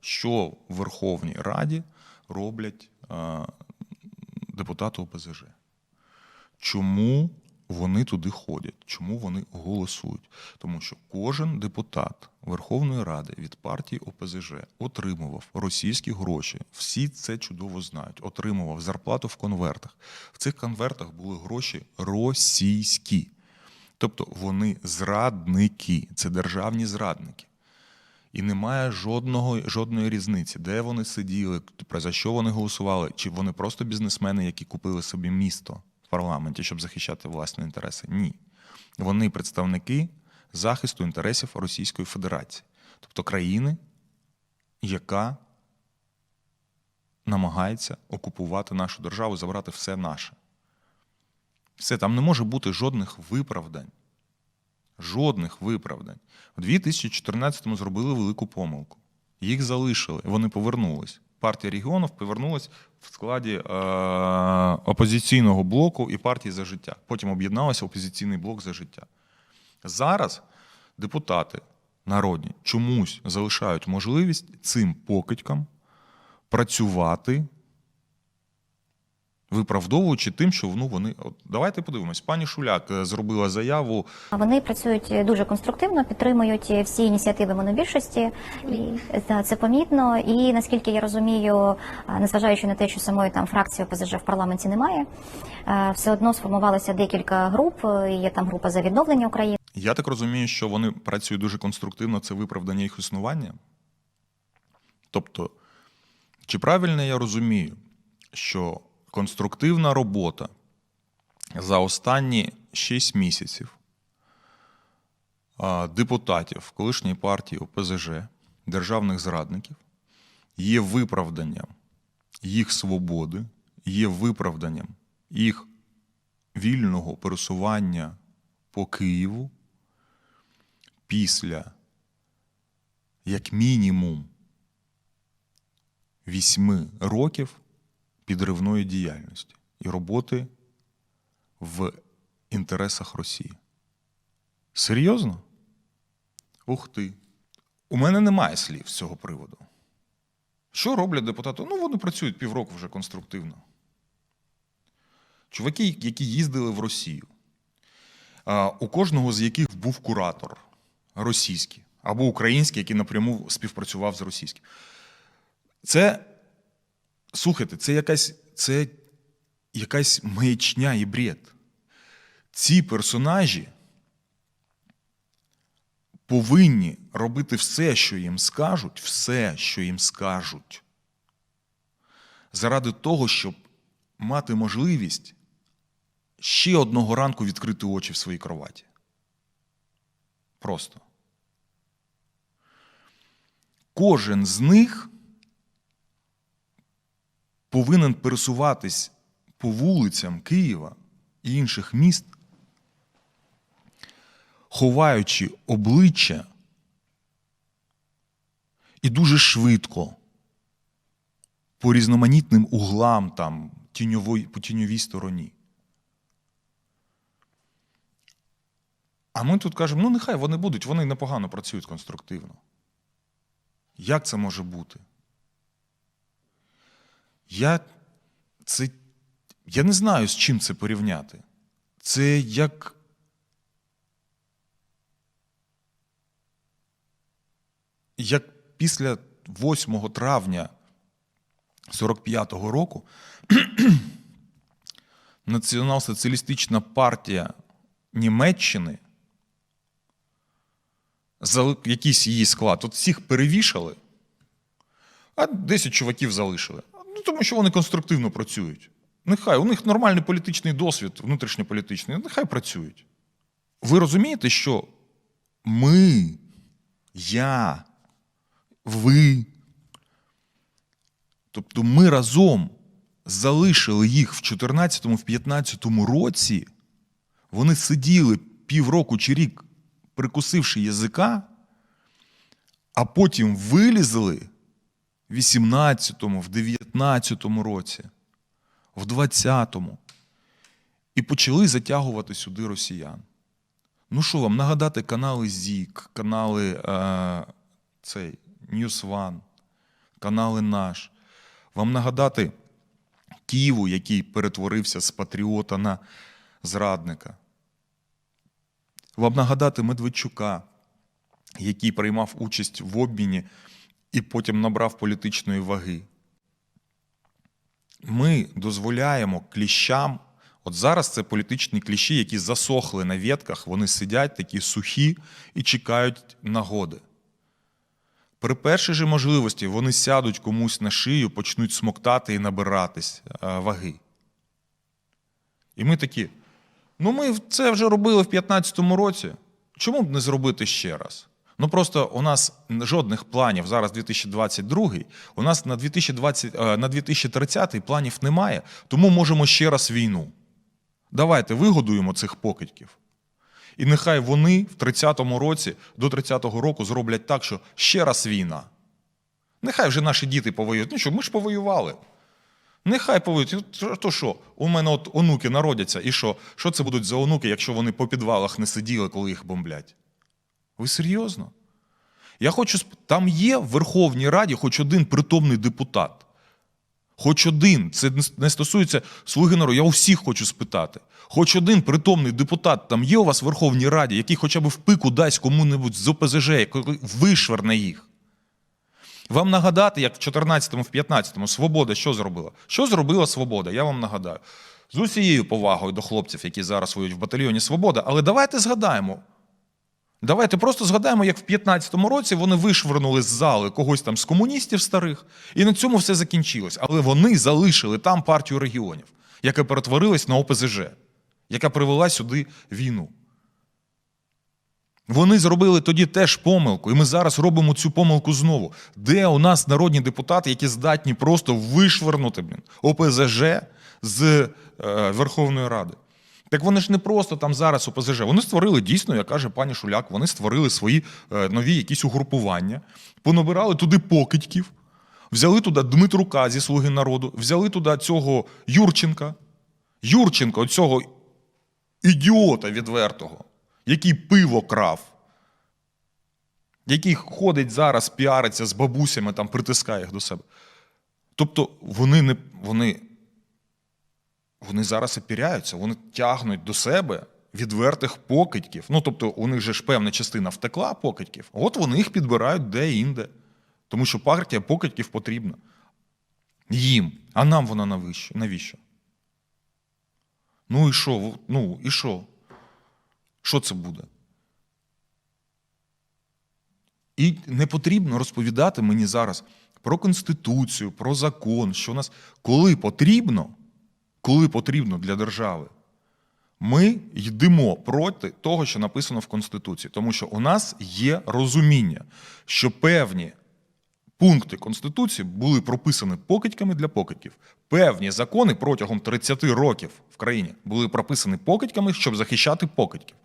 що в Верховній Раді роблять е, депутати ОПЗЖ. Чому вони туди ходять? Чому вони голосують? Тому що кожен депутат Верховної Ради від партії ОПЗЖ отримував російські гроші. Всі це чудово знають. Отримував зарплату в конвертах. В цих конвертах були гроші російські. Тобто вони зрадники, це державні зрадники. І немає жодного, жодної різниці, де вони сиділи, про за що вони голосували, чи вони просто бізнесмени, які купили собі місто в парламенті, щоб захищати власні інтереси. Ні. Вони представники захисту інтересів Російської Федерації, тобто країни, яка намагається окупувати нашу державу, забрати все наше. Все, там не може бути жодних виправдань. Жодних виправдань. У 2014-му зробили велику помилку. Їх залишили, вони повернулись. Партія регіонів повернулась в складі е- опозиційного блоку і партії за життя. Потім об'єдналася опозиційний блок за життя. Зараз депутати народні чомусь залишають можливість цим покидькам працювати, виправдовуючи тим, що ну, вони. От, давайте подивимось. Пані Шуляк е, зробила заяву Вони працюють дуже конструктивно, підтримують всі ініціативи монобільшості, і та, це помітно. І наскільки я розумію, незважаючи на те, що самої там фракції ОПЗЖ в парламенті немає, е, все одно сформувалося декілька груп. е, Є там група за відновлення України. Я так розумію, що вони працюють дуже конструктивно, це виправдання їх існування. Тобто, чи правильно я розумію, що конструктивна робота за останні 6 місяців депутатів колишньої партії ОПЗЖ, державних зрадників, є виправданням їх свободи, є виправданням їх вільного пересування по Києву після, як мінімум, вісьми років підривної діяльності і роботи в інтересах Росії. Серйозно? Ух ти. У мене немає слів з цього приводу. Що роблять депутати? Ну, вони працюють півроку вже конструктивно. Чуваки, які їздили в Росію, у кожного з яких був куратор російський або український, який напряму співпрацював з російським. Це, слухайте, це якась, це якась маячня і бред. Ці персонажі повинні робити все, що їм скажуть, все, що їм скажуть, заради того, щоб мати можливість ще одного ранку відкрити очі в своїй кроваті. Просто. Кожен з них повинен пересуватись по вулицям Києва і інших міст, ховаючи обличчя і дуже швидко по різноманітним углам там, тіньової, по тіньовій стороні. А ми тут кажемо: ну нехай вони будуть, вони непогано працюють конструктивно. Як це може бути? Я, це, я не знаю, з чим це порівняти. Це як. Як після 8 травня 45-го року Націонал-соціалістична партія Німеччини за якийсь її склад. От всіх перевішали, а 10 чуваків залишили. Ну, тому що вони конструктивно працюють. Нехай, у них нормальний політичний досвід, внутрішньополітичний, нехай працюють. Ви розумієте, що ми, я, ви, тобто ми разом залишили їх в 2014-2015 році, вони сиділи півроку чи рік, прикусивши язика, а потім вилізли 18-му, в 19-му році, в 20-му і почали затягувати сюди росіян. Ну що вам, нагадати канали ЗІК, канали е, цей, News One, канали наш. Вам нагадати Києву, який перетворився з патріота на зрадника. Вам нагадати Медведчука, який приймав участь в обміні і потім набрав політичної ваги. Ми дозволяємо кліщам. От зараз це політичні кліщі, які засохли на ветках, вони сидять такі сухі і чекають нагоди. При першій же можливості вони сядуть комусь на шию, почнуть смоктати і набиратись е, ваги. І ми такі. Ну, ми це вже робили в 2015 році. Чому б не зробити ще раз? Ну просто у нас жодних планів зараз 2022, у нас на 2020, е, на 2030 планів немає, тому можемо ще раз війну. Давайте вигодуємо цих покидьків. І нехай вони в 30-му році до 30-го року зроблять так, що ще раз війна. Нехай вже наші діти повоюють. Ну що, ми ж повоювали. Нехай повоюють. То- То що? У мене от онуки народяться, і що? Що це будуть за онуки, якщо вони по підвалах не сиділи, коли їх бомблять? Ви серйозно? Я хочу Там є в Верховній Раді хоч один притомний депутат. Хоч один, це не- стосується слуги народу. Я у всіх хочу спитати. Хоч один притомний депутат там є у вас в Верховній Раді, який хоча б в пику дасть кому-небудь з ОПЗЖ, який вишверне їх. Вам нагадати, як в 14-му, в 15-му Свобода що зробила? Що зробила Свобода? Я вам нагадаю. З усією повагою до хлопців, які зараз воюють в батальйоні Свобода, але давайте згадаємо. Давайте просто згадаємо, як в 15-му році вони вишвернули з зали когось там з комуністів старих, і на цьому все закінчилось. Але вони залишили там партію регіонів, яка перетворилась на ОПЗЖ, яка привела сюди війну. Вони зробили тоді теж помилку, і ми зараз робимо цю помилку знову. Де у нас народні депутати, які здатні просто вишвернути блін, ОПЗЖ з е, Верховної Ради? Так вони ж не просто там зараз ОПЗЖ. Вони створили дійсно, як каже пані Шуляк, вони створили свої е, нові якісь угрупування, понабирали туди покидьків, взяли туди Дмитрука зі Слуги народу, взяли туди цього Юрченка. Юрченка, цього ідіота відвертого, який пиво крав, який ходить зараз, піариться з бабусями, там притискає їх до себе. Тобто вони не вони, вони зараз опіряються, вони тягнуть до себе відвертих покидьків. Ну, тобто, у них же ж певна частина втекла покидьків, от вони їх підбирають де-інде. Тому що партія покидьків потрібна. Їм. А нам вона навіщо? навіщо? Ну і що? Ну і що? Що це буде? І не потрібно розповідати мені зараз про Конституцію, про закон, що нас, коли потрібно, коли потрібно для держави, ми йдемо проти того, що написано в Конституції. Тому що у нас є розуміння, що певні пункти Конституції були прописані покидьками для покидьків. Певні закони протягом 30 років в країні були прописані покидьками, щоб захищати покидьків.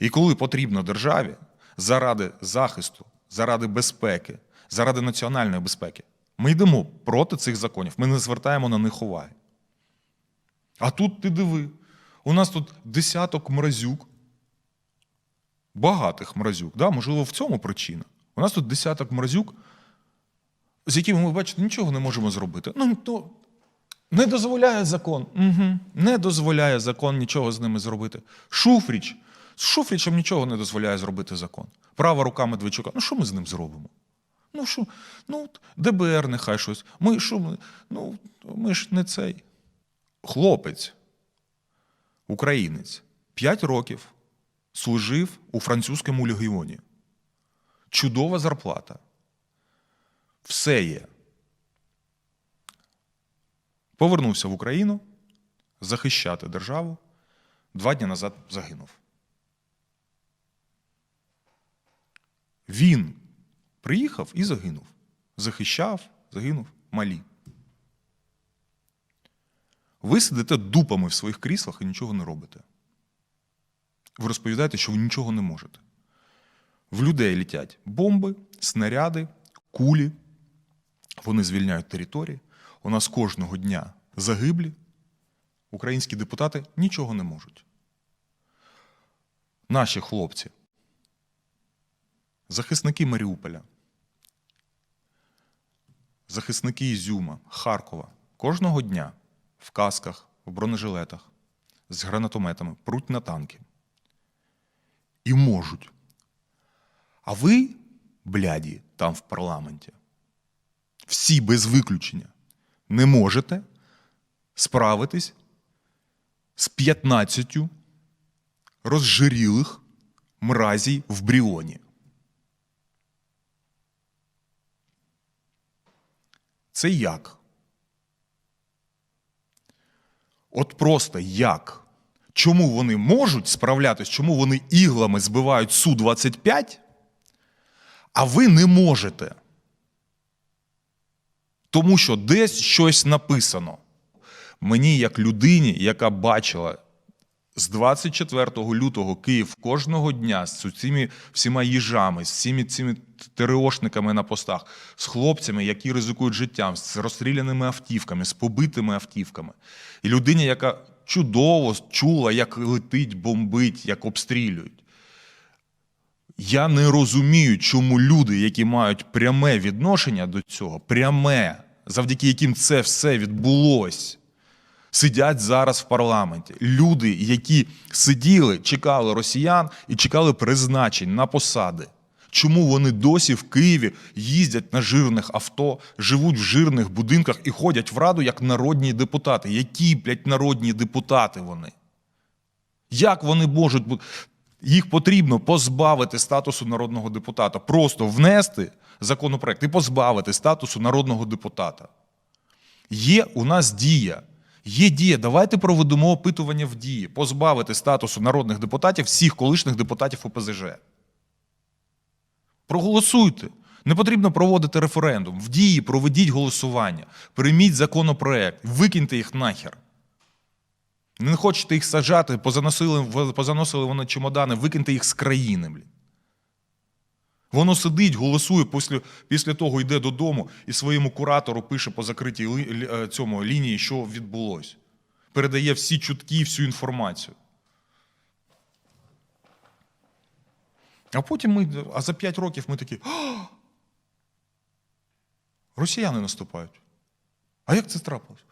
І коли потрібно державі заради захисту, заради безпеки, заради національної безпеки, ми йдемо проти цих законів, ми не звертаємо на них уваги. А тут ти диви, у нас тут десяток мразюк, багатих мразюк, да? можливо, в цьому причина. У нас тут десяток мразюк, з якими ми, бачите, нічого не можемо зробити. Ну, то не дозволяє закон. Угу. Не дозволяє закон нічого з ними зробити. Шуфріч. З Шуфрічем нічого не дозволяє зробити закон. Права рука Медведчука. Ну що ми з ним зробимо? Ну що, ну, ДБР нехай щось. Ми що? Ну, ми ж не цей. Хлопець, українець, 5 років служив у французькому легіоні. Чудова зарплата. Все є. Повернувся в Україну захищати державу. Два дні назад загинув. Він приїхав і загинув. Захищав, загинув малі. Ви сидите дупами в своїх кріслах і нічого не робите. Ви розповідаєте, що ви нічого не можете. В людей літять бомби, снаряди, кулі. Вони звільняють території. У нас кожного дня загиблі. Українські депутати нічого не можуть. Наші хлопці, захисники Маріуполя, захисники Ізюма, Харкова кожного дня в касках, в бронежилетах з гранатометами пруть на танки. І можуть. А ви, бляді, там в парламенті, всі без виключення, не можете справитись з 15 розжирілих мразій в Бріоні. Це як? От просто як? Чому вони можуть справлятись, чому вони іглами збивають Су-25, а ви не можете? Тому що десь щось написано. Мені, як людині, яка бачила з 24 лютого Київ кожного дня з цими всіма їжами, з всіми цими ТРОшниками на постах, з хлопцями, які ризикують життям, з розстріляними автівками, з побитими автівками. І людині, яка чудово чула, як летить, бомбить, як обстрілюють. Я не розумію, чому люди, які мають пряме відношення до цього, пряме, завдяки яким це все відбулось, сидять зараз в парламенті. Люди, які сиділи, чекали росіян і чекали призначень на посади. Чому вони досі в Києві їздять на жирних авто, живуть в жирних будинках і ходять в раду як народні депутати? Які, блядь, народні депутати вони? Як вони можуть бути? Їх потрібно позбавити статусу народного депутата, просто внести законопроект і позбавити статусу народного депутата. Є у нас дія. Є дія. Давайте проведемо опитування в дії, позбавити статусу народних депутатів всіх колишніх депутатів ОПЗЖ. Проголосуйте. Не потрібно проводити референдум. В дії проведіть голосування, прийміть законопроект, викиньте їх нахер. Не хочете їх саджати, позаносили, позаносили вони чемодани, викиньте їх з країни. Блін. Воно сидить, голосує, після, після того йде додому і своєму куратору пише по закритій лі- е, цьому, лінії, що відбулося. Передає всі чутки, всю інформацію. А потім ми, а за 5 років ми такі. «А! Росіяни наступають. А як це трапилось?